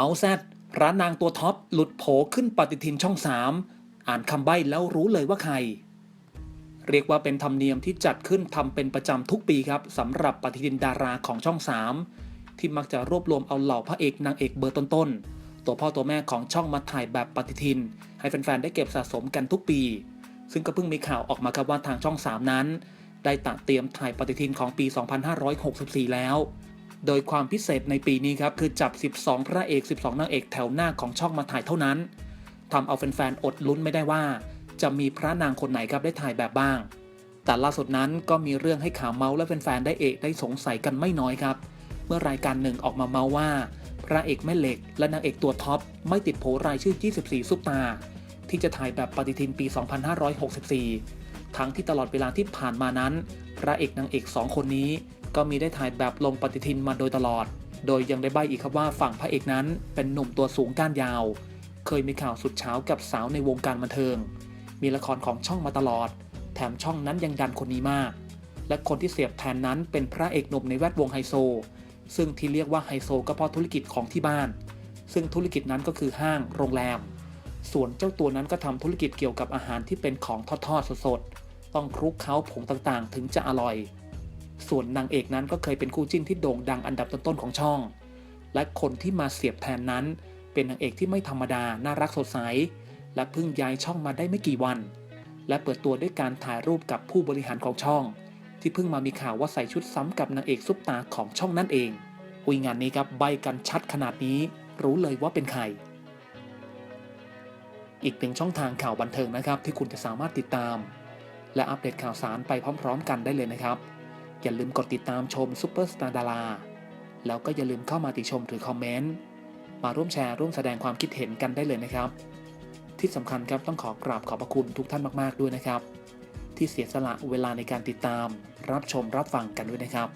เมาส์แซดร้านนางตัวท็อปหลุดโผขึ้นปฏิทินช่อง3อ่านคำใบ้แล้วรู้เลยว่าใคร เรียกว่าเป็นธรรมเนียมที่จัดขึ้นทำเป็นประจำทุกปีครับสำหรับปฏิทินดาราของช่อง3ที่มักจะรวบรวมเอาเหล่าพระเอกนางเอกเบอร์ต้นๆตัวพ่อตัวแม่ของช่องมาถ่ายแบบปฏิทิน ให้แฟนๆได้เก็บสะสมกันทุกปี ซึ่งก็เพิ่งมีข่าวออกมาครับว่าทางช่อง 3 นั้น ได้ตัดเตรียมถ่ายปฏิทินของปี 2564 แล้ว โดยความพิเศษในปีนี้ครับคือจับ 12 พระเอก 12 นางเอกแถวหน้าของช่องมาถ่ายเท่านั้นทำเอาแฟนๆอดลุ้นไม่ได้ว่า จะมีพระนางคนไหนครับได้ถ่ายแบบบ้าง แต่ล่าสุดนั้นก็มีเรื่องให้ข่าวเมาส์และแฟนๆได้เอกได้สงสัยกันไม่น้อยครับ เมื่อรายการหนึ่งออกมาเมาส์ว่า พระเอกแม่เหล็ก และนางเอกตัวท็อปไม่ติดโผรายชื่อ 24 ซุปตา ที่จะถ่ายแบบปฏิทินปี 2564 ทั้งที่ตลอดเวลาที่ผ่านมานั้น พระเอกนางเอกสองคนนี้ ก็มีได้ถ่ายแบบลงปฏิทินมาโดยตลอด โดยยังได้ใบอีกครับว่าฝั่งพระเอกนั้นเป็นหนุ่มตัวสูงก้านยาว เคยมีข่าวสุดเช้ากับสาวในวงการบันเทิง มีละครของช่องมาตลอด แถมช่องนั้นยังดันคนนี้มาก และคนที่เสียบแทนนั้นเป็นพระเอกหนุ่มในแวดวงไฮโซ ซึ่งที่เรียกว่าไฮโซก็เพราะธุรกิจของที่บ้าน ซึ่งธุรกิจนั้นก็คือห้างโรงแรม ส่วนเจ้าตัวนั้นก็ทำธุรกิจเกี่ยวกับอาหารที่เป็นของทอดๆสดๆ ต้องคลุกเคล้าผงต่างๆ ถึงจะอร่อย ส่วนนางเอกนั้นก็เคยเป็นคู่จิ้นที่โด่งดังอันดับต้นๆของช่อง และคนที่มาเสียบแทนนั้น เป็นนางเอกที่ไม่ธรรมดา น่ารักสดใส และเพิ่งย้ายช่องมาได้ไม่กี่วัน และเปิดตัวด้วยการถ่ายรูปกับผู้บริหารของช่อง ที่เพิ่งมามีข่าวว่าใส่ชุดซ้ำกับนางเอกซุปตาของช่องนั่นเองอุยงานนี้ครับใบกันชัดขนาดนี้ รู้เลยว่าเป็นใคร อีกหนึ่งช่องทางข่าวบันเทิงนะครับ ที่คุณจะสามารถติดตาม และอัปเดตข่าวสารไปพร้อม ๆ กันได้เลยนะครับ อย่าลืมกดติดตามชมซุปเปอร์สตาร์ดาราแล้วก็อย่าลืมเข้ามาติชมหรือคอมเมนต์มาร่วมแชร์ร่วมแสดงความคิดเห็นกันได้เลยนะครับ ที่สำคัญครับต้องขอกราบขอบพระคุณทุกท่านมาก ๆ ด้วยนะครับ ที่เสียสละเวลาในการติดตาม รับชมรับฟังกันด้วยนะครับ